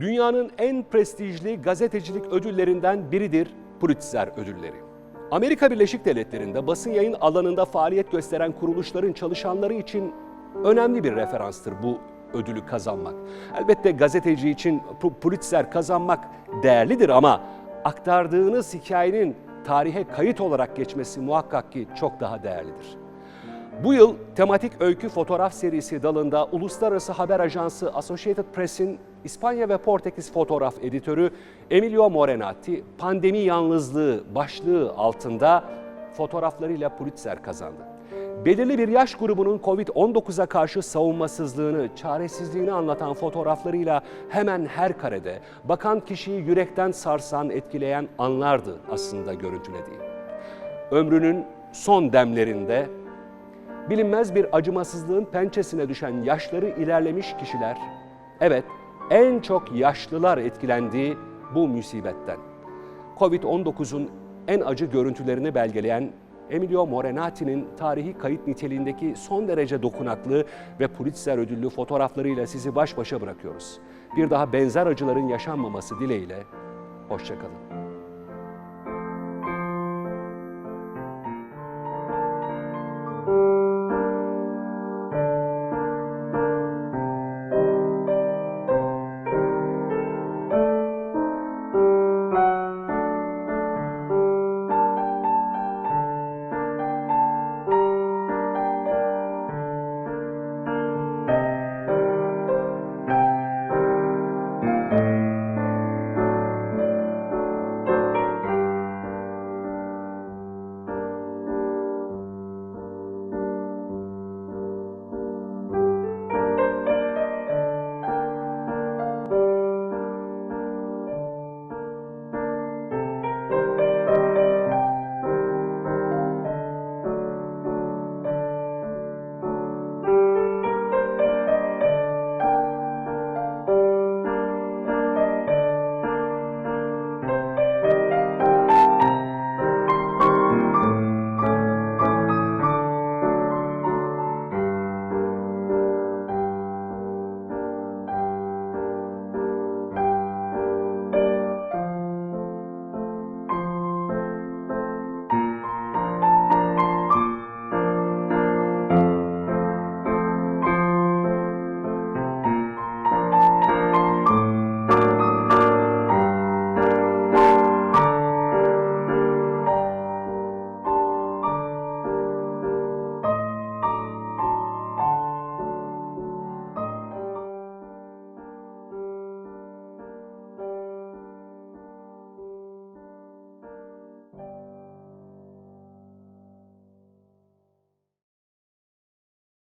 Dünyanın en prestijli gazetecilik ödüllerinden biridir Pulitzer ödülleri. Amerika Birleşik Devletleri'nde basın yayın alanında faaliyet gösteren kuruluşların çalışanları için önemli bir referanstır bu ödülü kazanmak. Elbette gazeteci için Pu- Pulitzer kazanmak değerlidir ama aktardığınız hikayenin tarihe kayıt olarak geçmesi muhakkak ki çok daha değerlidir. Bu yıl tematik öykü fotoğraf serisi dalında Uluslararası Haber Ajansı Associated Press'in İspanya ve Portekiz fotoğraf editörü Emilio Morenati, pandemi yalnızlığı başlığı altında fotoğraflarıyla Pulitzer kazandı. Belirli bir yaş grubunun Covid-19'a karşı savunmasızlığını, çaresizliğini anlatan fotoğraflarıyla hemen her karede bakan kişiyi yürekten sarsan, etkileyen anlardı aslında görüntülediği. Ömrünün son demlerinde bilinmez bir acımasızlığın pençesine düşen yaşları ilerlemiş kişiler, evet en çok yaşlılar etkilendiği bu musibetten. Covid-19'un en acı görüntülerini belgeleyen Emilio Morenati'nin tarihi kayıt niteliğindeki son derece dokunaklı ve Pulitzer ödüllü fotoğraflarıyla sizi baş başa bırakıyoruz. Bir daha benzer acıların yaşanmaması dileğiyle, hoşçakalın.